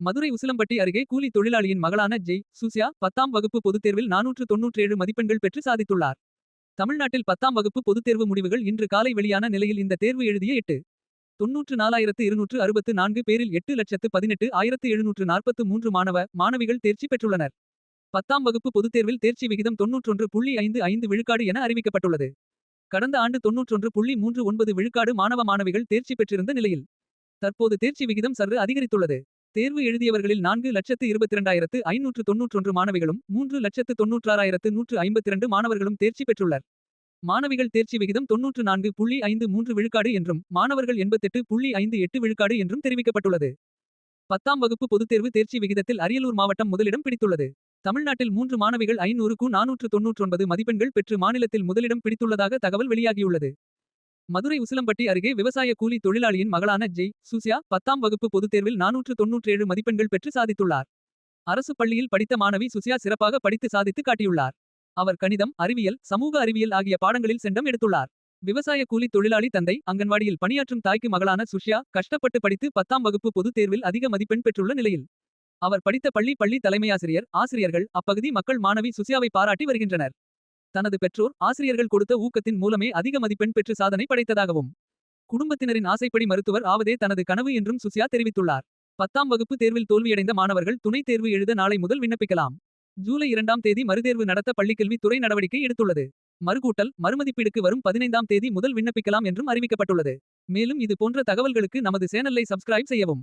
மதுரை உசிலம்பட்டி அருகே கூலி தொழிலாளியின் மகளான ஜெய் சுசியா பத்தாம் வகுப்பு பொதுத் தேர்வில் நானூற்று தொன்னூற்றேழு மதிப்பெண்கள் பெற்று சாதித்துள்ளார். தமிழ்நாட்டில் பத்தாம் வகுப்பு பொதுத் தேர்வு முடிவுகள் இன்று காலை வெளியான நிலையில் இந்த தேர்வு எழுதிய எட்டு. தொன்னூற்று நாலாயிரத்து இருநூற்று அறுபத்து நான்கு பேரில் எட்டு லட்சத்து பதினெட்டு ஆயிரத்து எழுநூற்று நாற்பத்து மூன்று மாணவ மாணவிகள் தேர்ச்சி பெற்றுள்ளனர். பத்தாம் வகுப்பு பொதுத் தேர்வில் தேர்ச்சி விகிதம் தொன்னூற்றொன்று புள்ளி ஐந்து ஐந்து விழுக்காடு என அறிவிக்கப்பட்டுள்ளது. கடந்த ஆண்டு தொன்னூற்றொன்று புள்ளி மூன்று ஒன்பது விழுக்காடு மாணவ மாணவிகள் தேர்ச்சி பெற்றிருந்த நிலையில் தற்போது தேர்ச்சி விகிதம் சற்று அதிகரித்துள்ளது. தேர்வு எழுதியவர்களில் நான்கு லட்சத்து இருபத்திரண்டாயிரத்து ஐநூற்று தொன்னூற்றொன்று மாணவிகளும் மூன்று லட்சத்து தொன்னூற்றாறாயிரத்து நூற்று ஐம்பத்திரண்டு மாணவர்களும் தேர்ச்சி பெற்றுள்ளர். மாணவிகள் தேர்ச்சி விகிதம் தொன்னூற்று நான்கு புள்ளி ஐந்து மூன்று விழுக்காடு என்றும் மாணவர்கள் எண்பத்தெட்டு புள்ளி ஐந்து எட்டு விழுக்காடு என்றும் தெரிவிக்கப்பட்டுள்ளது. பத்தாம் வகுப்பு பொதுத் தேர்வு தேர்ச்சி விகிதத்தில் அரியலூர் மாவட்டம் முதலிடம் பிடித்துள்ளது. தமிழ்நாட்டில் மூன்று மாணவிகள் ஐநூறுக்கு நானூற்று தொன்னூற்றொன்பது மதிப்பெண்கள் பெற்று மாநிலத்தில் முதலிடம் பிடித்துள்ளதாக தகவல் வெளியாகியுள்ளது. மதுரை உசிலம்பட்டி அருகே விவசாய கூலி தொழிலாளியின் மகளான ஜெய் சுசியா பத்தாம் வகுப்பு பொதுத் தேர்வில் நானூற்று தொன்னூற்றேழு மதிப்பெண்கள் பெற்று சாதித்துள்ளார். அரசு பள்ளியில் படித்த மாணவி சுசியா சிறப்பாக படித்து சாதித்து காட்டியுள்ளார். அவர் கணிதம் அறிவியல் சமூக அறிவியல் ஆகிய பாடங்களில் செண்டம் எடுத்துள்ளார். விவசாய கூலி தொழிலாளி தந்தை அங்கன்வாடியில் பணியாற்றும் தாய்க்கு மகளான சுஷ்யா கஷ்டப்பட்டு படித்து பத்தாம் வகுப்பு பொதுத் தேர்வில் அதிக மதிப்பெண் பெற்றுள்ள நிலையில் அவர் படித்த பள்ளி பள்ளி தலைமையாசிரியர் ஆசிரியர்கள் அப்பகுதி மக்கள் மாணவி சுசியாவை பாராட்டி வருகின்றனர். தனது பெற்றோர் ஆசிரியர்கள் கொடுத்த ஊக்கத்தின் மூலமே அதிக மதிப்பெண் பெற்று சாதனை படைத்ததாகவும். குடும்பத்தினரின் ஆசைப்படி மருத்துவர் ஆவதே தனது கனவு என்றும் சுசியா தெரிவித்துள்ளார். பத்தாம் வகுப்பு தேர்வில் தோல்வியடைந்த மாணவர்கள் துணைத் தேர்வு எழுத நாளை முதல் விண்ணப்பிக்கலாம். ஜூலை இரண்டாம் தேதி மறுதேர்வு நடத்த பள்ளிக்கல்வி துறை நடவடிக்கை எடுத்துள்ளது. மறுகூட்டல் மறுமதிப்பீடுக்கு வரும் பதினைந்தாம் தேதி முதல் விண்ணப்பிக்கலாம் என்றும் அறிவிக்கப்பட்டுள்ளது. மேலும் இது போன்ற தகவல்களுக்கு நமது சேனலை சப்ஸ்கிரைப் செய்யவும்.